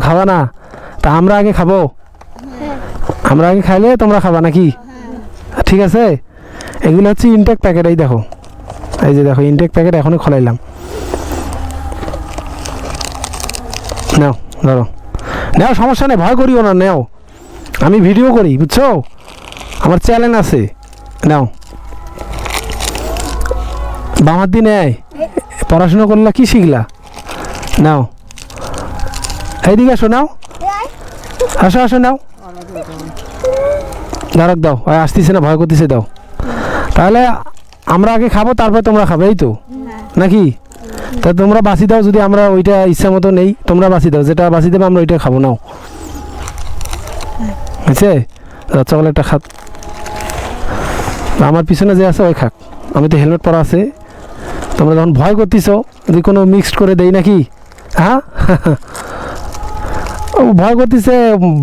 খাবা না? তা আমরা আগে খাব। আমরা আগে খাইলে তোমরা খাবা নাকি? ঠিক আছে? এগুলো হচ্ছে ইনটেক প্যাকেট এই দেখো। এই যে দেখো ইনটেক প্যাকেট এখনই খোলাইলাম। নাও, ধরো। নাও, সমস্যা নেই, ভয় করিও না, নেও। আমি ভিডিও করি, বুঝছ? আমার চ্যানেল আছে। নাও। বামার দিনে পড়াশোনা করলা কি শিখলা? নাও। এইদিকে আসো নাও। আসো আসো নাও। দাঁড়াক দাও। আসতেছে না, ভয় করতেছে, দাও। তাহলে আমরা আগে খাব, তারপর তোমরা খাবে, এই তো? নাকি? তা তোমরা বাসি দাও, যদি আমরা ওইটা ইচ্ছা মতো নেই, তোমরা বাসি দাও। যেটা বাসি দেবে, আমরা ওইটা খাব, নাও। বুঝছে? চকলেটটা খাক আমার পিছনে যে আছে, ওই খাক। আমি তো হেলমেট পরা আছে। তোমরা যখন ভয় করতেছ, যদি কোনো মিক্সড করে দেই নাকি? হ্যাঁ? ভয় করতেছে,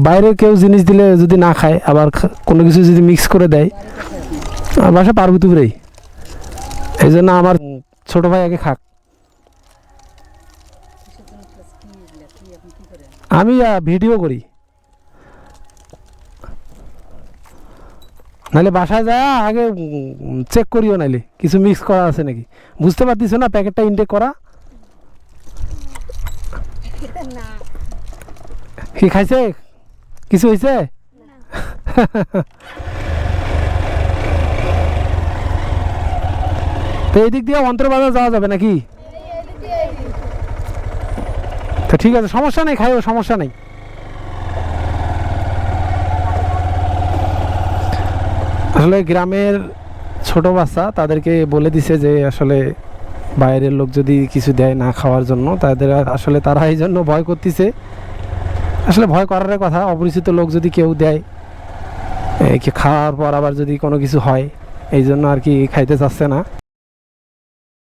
বাইরে কেউ জিনিস দিলে যদি না খায়, আবার কোনো কিছু যদি মিক্স করে দেয়, আমার বাসা পার্বতীপুরেই। এই জন্য আমার ছোট ভাই আগে খাক। আমি ভিডিও করি। নাহলে বাসায় যায় আগে চেক করিও নাইলে কিছু মিক্স করা আছে নাকি? বুঝতে পারতিস না, প্যাকেটটা ইনটেক করা? কি খাইছে? কিছু হয়েছে তো এই দিক দিয়ে অন্তর্বাজার যাওয়া যাবে নাকি? তো ঠিক আছে, সমস্যা নেই, খাইও, সমস্যা নেই। আসলে গ্রামের ছোট বাচ্চা তাদেরকে বলে দিছে যে আসলে বাইরের লোক যদি কিছু দেয় না খাওয়ার জন্য, তাদের আসলে তারা এই জন্য ভয় করতেছে। আসলে ভয় করার কথা। অপরিচিত লোক যদি কেউ দেয় খাওয়ার পর আবার যদি কোনো কিছু হয়, এই জন্য আর কি খাইতে চাচ্ছে না।